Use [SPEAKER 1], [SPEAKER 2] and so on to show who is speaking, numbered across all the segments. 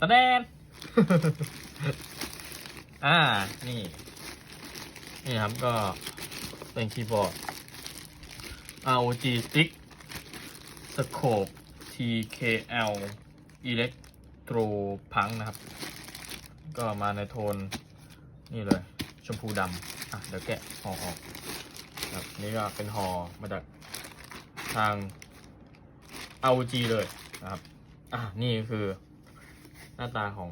[SPEAKER 1] ตะแดน อ่า นี่ นี่ครับก็เป็นคีย์บอร์ด ROG Stick Scope TKL Electro Punk นะครับ ก็มาในโทน นี่เลย ชมพูดำอะ เดี๋ยวแกะห่อออกครับนี่ก็เป็นห่อมาจากทาง ROG เลยนะครับ อะ นี่คือ หน้าตาของ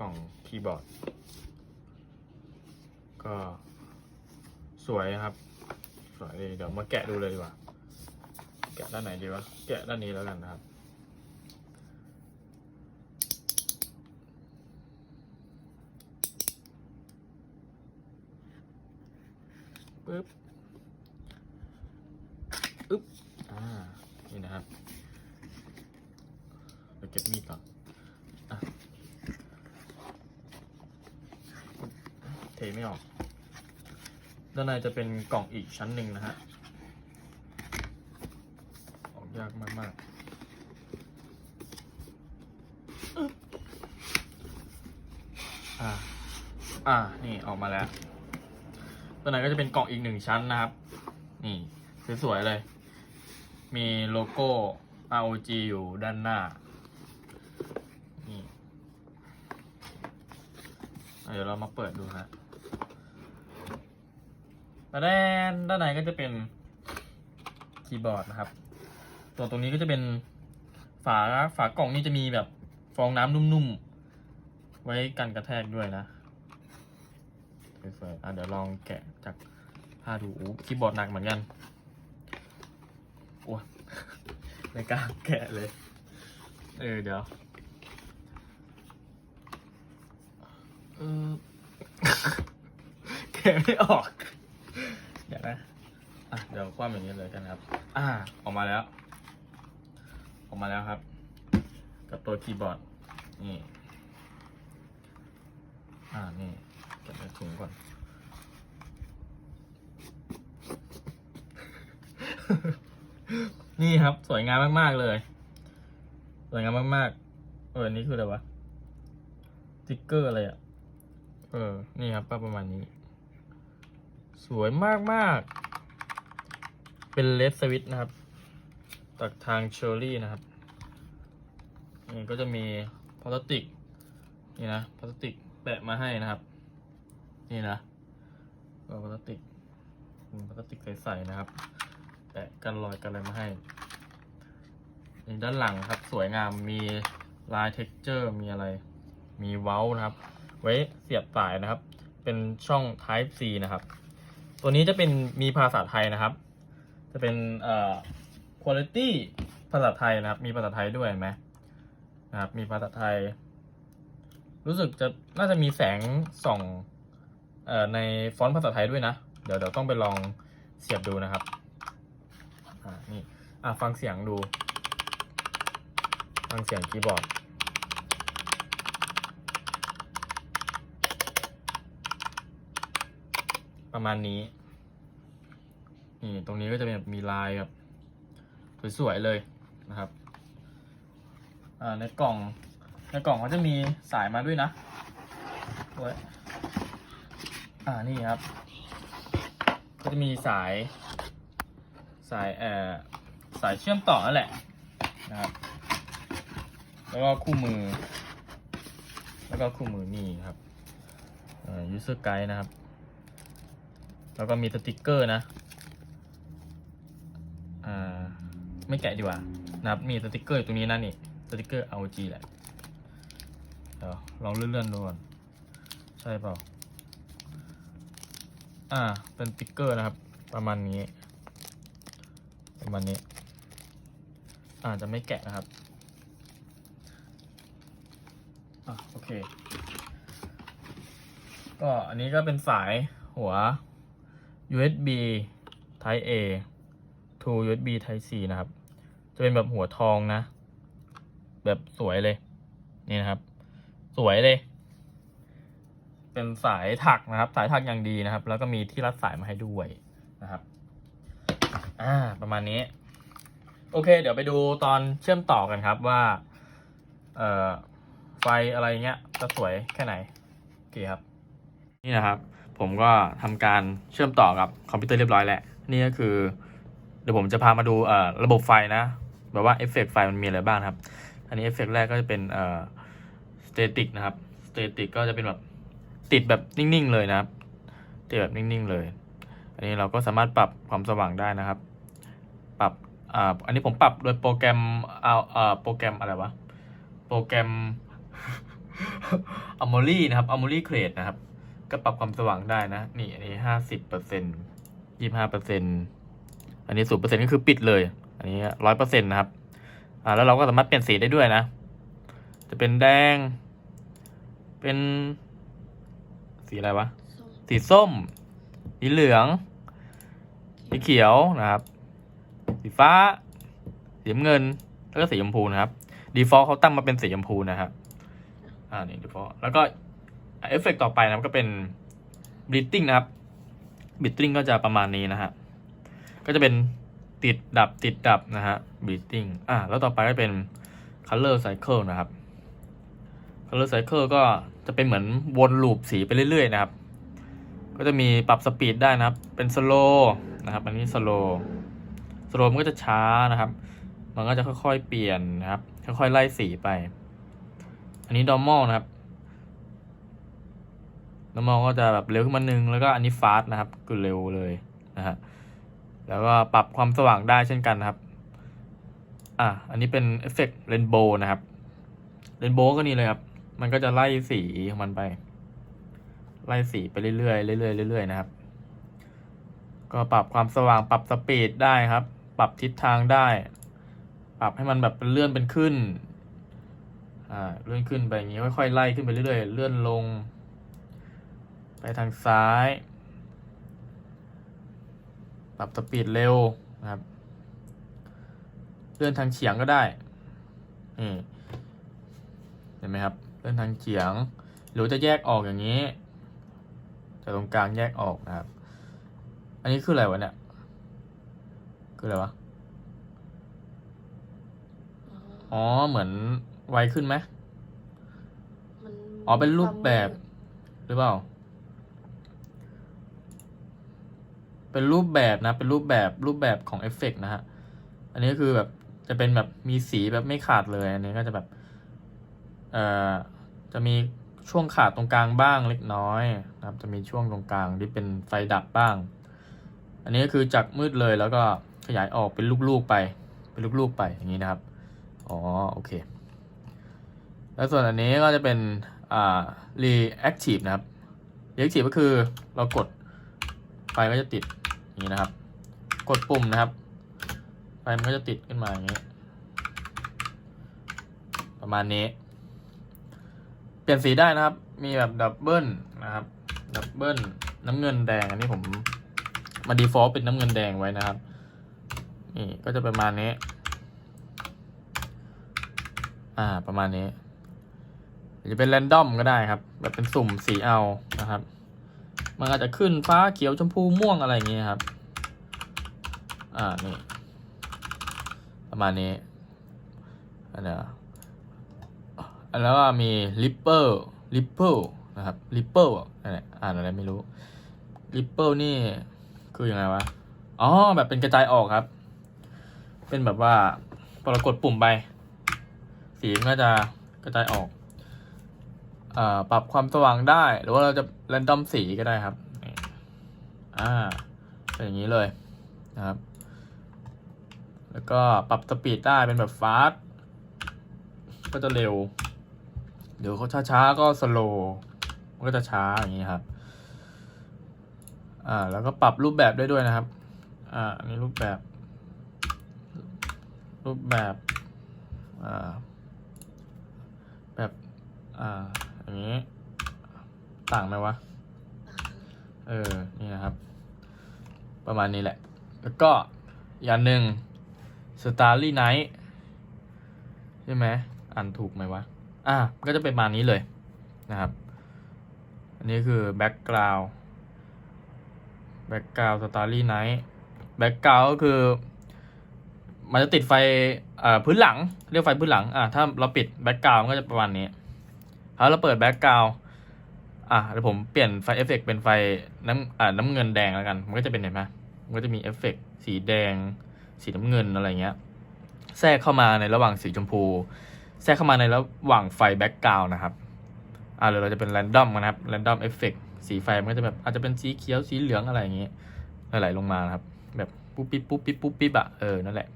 [SPEAKER 1] กล่องคีย์บอร์ด ก็สวยครับ สวยดีเดี๋ยวมาแกะดูเลยดีกว่า แกะด้านไหนดีวะ แกะด้านนี้แล้วกันนะครับ ปึ๊บอึ๊บ อ่า นี่นะครับ เดี๋ยวเก็บมีดก่อนอะ เทไม่ออก ด้านในจะเป็นกล่องอีกชั้นหนึ่งนะฮะ ออกยากมากๆอึ๊บอ่า อ่า นี่ออกมาแล้ว ด้านในก็จะเป็นกล่องอีกหนึ่งชั้นนะครับ นี่สวยๆเลย มีโลโก้ ROG อยู่ด้านหน้านี่เดี๋ยวเรามาเปิดดูฮะ ด้านด้านในก็จะเป็นคีย์บอร์ดนะครับ ตัวตรงนี้ก็จะเป็นฝาฝากล่องนี่จะมีแบบฟองน้ำนุ่มๆ ไว้กันกระแทกด้วยนะสวยๆอะเดี๋ยวลองแกะจากผ้าดูอู้คีย์บอร์ดหนักเหมือนกันโอ้ยไม่กล้าแกะเลย เออเดี๋ยวเออแกะไม่ออก เดี๋ยวคว่ำอย่างนี้เลยกันครับ อ่า ออกมาแล้ว ออกมาแล้วครับ กับตัวคีย์บอร์ด นี่ อ่า นี่เก็บในถุงก่อน นี่ครับ สวยงามมากๆเลย สวยงามมากๆ เออ นี่คืออะไรวะสติ๊กเกอร์อะไรอะ เออ นี่ครับประมาณนี้ สวยมากๆ เป็นเลสสวิตนะครับจากทางเชอรี่นะครับนี่ก็จะมีพลาสติกนี่นะพลาสติกแปะมาให้นะครับ นี่นะก็พลาสติกพลาสติกใสๆนะครับ แปะกันรอยกันอะไรมาให้นี่ด้านหลังครับสวยงามมีลายเท็กเจอร์มีอะไร มีเว้านะครับ ไว้เสียบสายนะครับ เป็นช่อง Type C นะครับ ตัวนี้จะเป็นมีภาษาไทยนะครับ จะเป็นเอ่อ quality ภาษาไทยนะครับ มีภาษาไทยด้วยเห็นไหมนะครับ มีภาษาไทย รู้สึกจะน่าจะมีแสงส่องเอ่อในฟอนต์ภาษาไทยด้วยนะ เดี๋ยวเดี๋ยวต้องไปลองเสียบดูนะครับอ่านี่อะฟังเสียงดู ฟังเสียงคีย์บอร์ดประมาณนี้ นี่ตรงนี้ก็จะเป็นแบบมีลายแบบสวยๆเลยนะครับอ่าในกล่องในกล่องเขาจะมีสายมาด้วยนะโอ้ยอ่านี่ครับ ก็จะมีสายสายเอ่อสายเชื่อมต่อนั่นแหละนะครับแล้วก็คู่มือ แล้วก็คู่มือนี่ครับเอ่อ user guide นะครับ แล้วก็มีสติกเกอร์นะ อ่าไม่แกะดีกว่านะครับมีสติกเกอร์อยู่ตรงนี้นั่นนี่สติกเกอร์ ROG แหละเดี๋ยวลองเลื่อนๆดูก่อนใช่เปล่าอ่าเป็นสติกเกอร์นะครับ ประมาณนี้ ประมาณนี้อาจจะไม่แกะนะครับอะโอเค ก็อันนี้ก็เป็นสายหัว USB Type A to USB Type C นะครับ จะเป็นแบบหัวทองนะ แบบสวยเลย นี่นะครับ สวยเลย เป็นสายถักนะครับ สายถักอย่างดีนะครับ แล้วก็มีที่รัดสายมาให้ด้วยนะครับ อ่า ประมาณนี้ โอเค เดี๋ยวไปดูตอนเชื่อมต่อกันครับว่า เอ่อ ไฟอะไรเงี้ย จะสวยแค่ไหนโอเคครับ นี่นะครับ ผมก็ทำการเชื่อมต่อกับคอมพิวเตอร์เรียบร้อยแล้ว นี่ก็คือ เดี๋ยวผมจะพามาดูระบบไฟนะ แบบว่าเอฟเฟกต์ไฟมันมีอะไรบ้างครับ อันนี้เอฟเฟกต์แรกก็จะเป็นสเตติกนะครับสเตติกก็จะเป็นแบบติดแบบนิ่งๆเลยนะครับติดแบบนิ่งๆเลย อันนี้เราก็สามารถปรับความสว่างได้นะครับ ปรับอ่าอันนี้ผมปรับโดยโปรแกรมเอาอ่อโปรแกรมอะไรวะโปรแกรม a m o r y นะครับ a m o r y Create นะครับ ก็ปรับความสว่างได้นะ นี่อันนี้ห้าสิบเปอร์เซ็นต์ยี่ห้าเปอร์เซ็นต์ อันนี้ศูนย์เปอร์เซ็นก็คือปิดเลย อันนี้ร้อยเปอร์เซ็นต์นะครับ อ่า แล้วเราก็สามารถเปลี่ยนสีได้ด้วยนะ จะเป็นแดง เป็น สีอะไรวะ
[SPEAKER 2] สี
[SPEAKER 1] ส้ม สีเหลือง สีเขียวนะครับ สีฟ้า สีเงิน แล้วก็สีชมพูนะครับ default เขาตั้งมาเป็นสีชมพูนะครับ อ่า นี่ default แล้วก็เอฟเฟกต่อไปนะครับก็เป็น bleeding นะครับ bleeding ก็จะประมาณนี้นะฮะ ก็จะเป็นติดดับติดดับนะฮะ bleeding อ่าแล้วต่อไปก็เป็น color cycle นะครับ color cycle ก็จะเป็นเหมือนวนลูปสีไปเรื่อยๆนะครับ ก็จะมีปรับสปีดได้นะครับ เป็น slow นะครับ อันนี้ slow slow มันก็จะช้านะครับ มันก็จะค่อยๆเปลี่ยนนะครับ ค่อยๆไล่สีไป อันนี้ normal นะครับ normal ก็จะแบบเร็วขึ้นมาหนึ่งแล้วก็อันนี้ fast นะครับ คือเร็วเลยนะฮะ แล้วก็ปรับความสว่างได้เช่นกันนะครับ อะ อันนี้เป็นเอฟเฟกต์เรนโบว์นะครับเรนโบว์ก็นี่เลยครับ มันก็จะไล่สีของมันไป ไล่สีไปเรื่อยๆเรื่อยๆเรื่อยๆนะครับ ก็ปรับความสว่างปรับสปีดได้ครับ ปรับทิศทางได้ ปรับให้มันแบบเป็นเลื่อนเป็นขึ้น อ่า เลื่อนขึ้นไปอย่างนี้ค่อยๆไล่ขึ้นไปเรื่อยๆ เลื่อนลง ไปทางซ้าย ปรับสปีดเร็วนะครับเลื่อนทางเฉียงก็ได้นี่เห็นไหมครับเลื่อนทางเฉียง หรือจะแยกออกอย่างนี้จากตรงกลางแยกออกนะครับ อันนี้คืออะไรวะเนี่ยคืออะไรวะ
[SPEAKER 2] อ๋อ
[SPEAKER 1] อ๋อเหมือนไวขึ้นไหม
[SPEAKER 2] มัน
[SPEAKER 1] อ๋อเป็นรูปแบบหรือเปล่า เป็นรูปแบบนะ เป็นรูปแบบรูปแบบของเอฟเฟกต์นะฮะ อันนี้ก็คือแบบจะเป็นแบบมีสีแบบไม่ขาดเลย อันนี้ก็จะแบบ เอ่อ จะมีช่วงขาดตรงกลางบ้างเล็กน้อยนะครับ จะมีช่วงตรงกลางที่เป็นไฟดับบ้าง อันนี้ก็คือจากมืดเลยแล้วก็ขยายออกเป็นลูกๆไป เป็นลูกๆไปอย่างนี้นะครับ อ๋อโอเค แล้วส่วนอันนี้ก็จะเป็น อ่า reactive นะครับ reactive ก็คือเรากดไฟก็จะติด นี้นะครับ กดปุ่มนะครับไฟมันก็จะติดขึ้นมาอย่างนี้ ประมาณนี้ เปลี่ยนสีได้นะครับ มีแบบดับเบิลนะครับ ดับเบิลน้ำเงินแดง อันนี้ผมมา default เป็นน้ำเงินแดงไว้นะครับ นี่ก็จะประมาณนี้ อ่า ประมาณนี้จะเป็นแรนดอมก็ได้ครับ แบบเป็นสุ่มสีเอานะครับ มันอาจจะขึ้นฟ้าเขียวชมพูม่วงอะไรอย่างเงี้ยครับ อ่านี่ประมาณนี้อันนี้อันแล้วก็มี ripple ripple นะครับ ripple อะไรอ่านอะไรไม่รู้ ripple นี่คือยังไงวะ อ๋อ แบบเป็นกระจายออกครับ เป็นแบบว่าพอเรากดปุ่มไป สีมันก็จะกระจายออกอ่าปรับความสว่างได้ หรือว่าเราจะแรนดอมสีก็ได้ครับ อ่าเป็นอย่างนี้เลยนะครับ แล้วก็ปรับสปีดได้เป็นแบบฟาสก็จะเร็ว เดี๋ยวเขาช้าๆก็สโลมันก็จะช้าอย่างนี้ครับ อ่า แล้วก็ปรับรูปแบบได้ด้วยนะครับ อ่า อันนี้รูปแบบ รูปแบบ อ่า แบบ อ่า อย่างนี้ ต่างไหมวะ เออ นี่นะครับ ประมาณนี้แหละ แล้วก็อีกอย่างหนึ่ง Starry Night ใช่ไหมอ่านถูกไหมวะ อ่าก็จะเป็นประมาณนี้เลยนะครับ อันนี้คือ background background Starry Night background ก็คือ มันจะติดไฟพื้นหลัง เรียกไฟพื้นหลัง อ่าถ้าเราปิด background ก็จะประมาณนี้เอาเราเปิดแบ็กกราวอะเดี๋ยวผมเปลี่ยนไฟเอฟเฟกเป็นไฟน้ำอ่าน้ำเงินแดงแล้วกัน มันก็จะเป็นเห็นไหมมันก็จะมีเอฟเฟกสีแดง สีน้ำเงินอะไรเงี้ย แทรกเข้ามาในระหว่างสีชมพู แทรกเข้ามาในระหว่างไฟแบ็กกราวนะครับ อ่าเดี๋ยวเราจะเป็นแรนดอมนะครับแรนดอมเอฟเฟกสีไฟมันก็จะแบบอาจจะเป็นสีเขียวสีเหลืองอะไรอย่างเงี้ยไหลลงมานะครับ แบบปุ๊บปิ๊บปุ๊บปิ๊บปุ๊บปิ๊บอะเออนั่นแหละ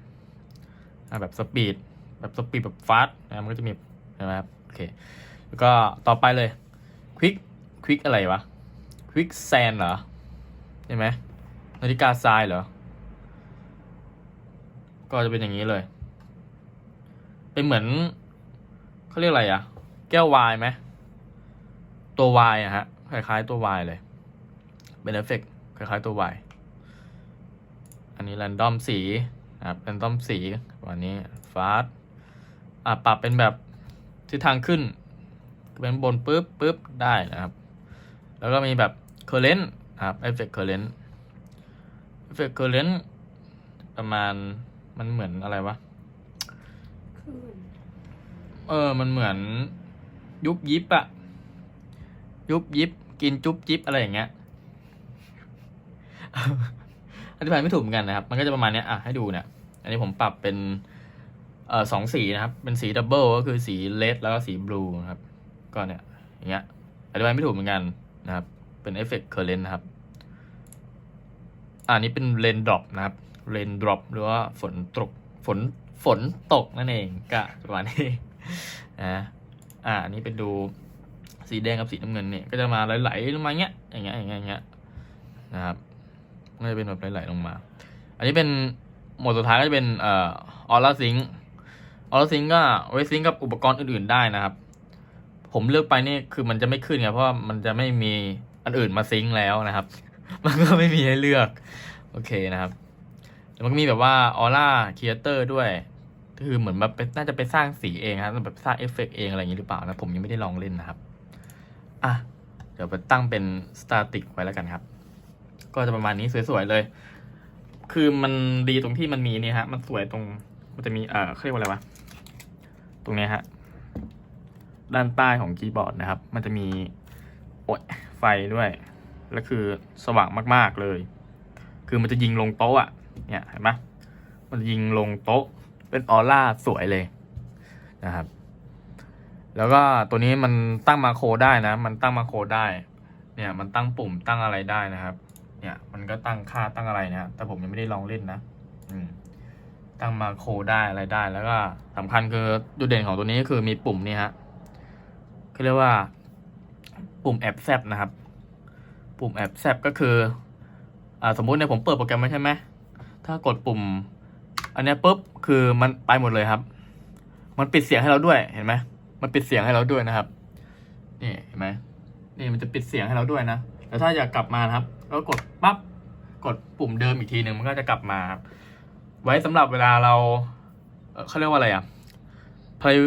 [SPEAKER 1] อ่าแบบสปีดแบบสปีดแบบฟาสต์นะมันก็จะมีใช่ไหมครับโอเคแล้วก็ต่อไปเลยควิกควิกอะไรวะควิกแซนเหรอใช่ไหมนาฬิกาทรายเหรอ ก็จะเป็นอย่างนี้เลย เป็นเหมือนเขาเรียกอะไรอะแก้ววายไหมตัววายอะฮะคล้ายๆตัววายเลย เป็นเอฟเฟกต์คล้ายๆตัววายอันนี้แรนดอมสีนะครับแรนดอมสีวันนี้ฟาสอะปรับเป็นแบบทิศทางขึ้น เป็นบนปุ๊บปุ๊บได้นะครับ แล้วก็มีแบบเคอร์เรนต์ครับเอฟเฟกต์เคอร์เรนต์เอฟเฟกต์เคอร์เรนต์ประมาณ มันเหมือนอะไรวะ
[SPEAKER 2] คลื่น
[SPEAKER 1] เออ มันเหมือน ยุบยิบอะยุบยิบ กินจุ๊บจิ๊บอะไรอย่างเงี้ยอธิบายไม่ถูกเหมือนกันนะครับ มันก็จะประมาณเนี้ยอะให้ดูเนี่ย อันนี้ผมปรับเป็นเอ่อสองสีนะครับ เป็นสีดับเบิลก็คือสีเลดแล้วก็สีบลูนะครับ ก็เนี่ย อย่างเงี้ย อธิบายไม่ถูกเหมือนกันนะครับ เป็นเอฟเฟกต์เคอร์เรนนะครับอันนี้เป็นเลนดรอปนะครับ เลนดรอปหรือว่าฝนตกฝนฝนตกนั่นเองก็ประมาณนี้นะอ่าอันนี้เป็นดูสีแดงกับสีน้ำเงินเนี่ย ก็จะมาไหลๆลงมาเงี้ยอย่างเงี้ยอย่างเงี้ยอย่างเงี้ยนะครับก็จะเป็นแบบไหลๆลงมา อันนี้เป็นหมดสุดท้ายก็จะเป็นเอ่อออร่าซิงออร่าซิงก็ไว้ซิงกับอุปกรณ์อื่นๆได้นะครับ ผมเลือกไปนี่คือมันจะไม่ขึ้นไงเพราะมันจะไม่มีอันอื่นมาซิงค์แล้วนะครับ มันก็ไม่มีให้เลือก โอเคนะครับ มันก็มีแบบว่าออร่าครีเอเตอร์ด้วยคือเหมือนแบบน่าจะไปสร้างสีเองครับแบบสร้างเอฟเฟกต์เองอะไรอย่างนี้หรือเปล่านะผมยังไม่ได้ลองเล่นนะครับ อะ เดี๋ยวไปตั้งเป็นสตาติกไว้แล้วกันครับ ก็จะประมาณนี้สวยๆเลย คือมันดีตรงที่มันมีนี่ฮะ มันสวยตรง มันจะมีเอ่อเขาเรียกว่าอะไรวะ ตรงนี้ฮะ ด้านใต้ของคีย์บอร์ดนะครับ มันจะมีโอ้ยไฟด้วย แล้วคือสว่างมากๆเลย คือมันจะยิงลงโต๊ะอะ เนี่ยเห็นไหมมันยิงลงโต๊ะเป็นออร่าสวยเลยนะครับ แล้วก็ตัวนี้มันตั้งมาโครได้นะ มันตั้งมาโครได้ เนี่ยมันตั้งปุ่มตั้งอะไรได้นะครับ เนี่ยมันก็ตั้งค่าตั้งอะไรนะแต่ผมยังไม่ได้ลองเล่นนะ อืมตั้งมาโครได้อะไรได้ แล้วก็สำคัญคือจุดเด่นของตัวนี้ก็คือมีปุ่มนี่ฮะเขาเรียกว่า ปุ่มแอปแซบนะครับ ปุ่มแอปแซบก็คือ อ่าสมมุติเนี่ยผมเปิดโปรแกรมไว้ใช่ไหม ถ้ากดปุ่ม อันนี้ปุ๊บคือมันไปหมดเลยครับ มันปิดเสียงให้เราด้วยเห็นไหมมันปิดเสียงให้เราด้วยนะครับ นี่เห็นไหมนี่มันจะปิดเสียงให้เราด้วยนะแล้วถ้าอยากกลับมานะครับเรากดปั๊บกดปุ่มเดิมอีกทีหนึ่งมันก็จะกลับมาครับไว้สำหรับเวลาเราเขาเรียกว่าอะไรอะ play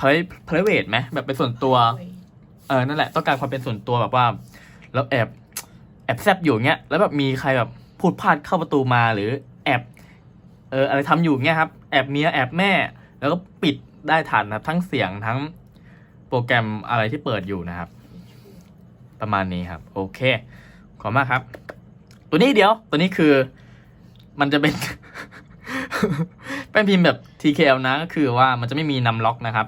[SPEAKER 1] play private ไหมแบบเป็นส่วนตัวเออนั่นแหละต้องการความเป็นส่วนตัวแบบว่าแล้วแอบแอบแซบอยู่เงี้ย แล้วแบบมีใครแบบพูดพลาดเข้าประตูมาหรือ แอบเอออะไรทำอยู่เงี้ยครับแอบเมียแอบแม่ แล้วก็ปิดได้ทันนะครับทั้งเสียงทั้งโปรแกรมอะไรที่เปิดอยู่นะครับ ประมาณนี้ครับ โอเค ขอบคุณมากครับ ตัวนี้เดียว ตัวนี้คือมันจะเป็น เป็นพิมพ์แบบ TKL นะก็คือว่ามันจะไม่มีนำล็อกนะครับ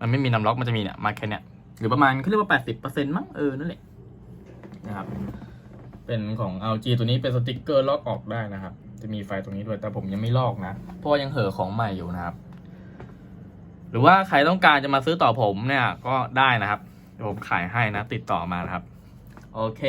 [SPEAKER 1] มันไม่มีนำล็อกมันจะมีเนี่ยมาแค่เนี้ยหรือประมาณเขาเรียกว่าแปดสิบเปอร์เซ็นต์มั้งเออนั่นแหละนะครับ เป็นของ LG ตัวนี้เป็นสติกเกอร์ล็อกออกได้นะครับ จะมีไฟตรงนี้ด้วย แต่ผมยังไม่ลอกนะ เพราะว่ายังเห่อของใหม่อยู่นะครับ หรือว่าใครต้องการจะมาซื้อต่อผมเนี่ยก็ได้นะครับเดี๋ยวผมขายให้นะ ติดต่อมานะครับ โอเค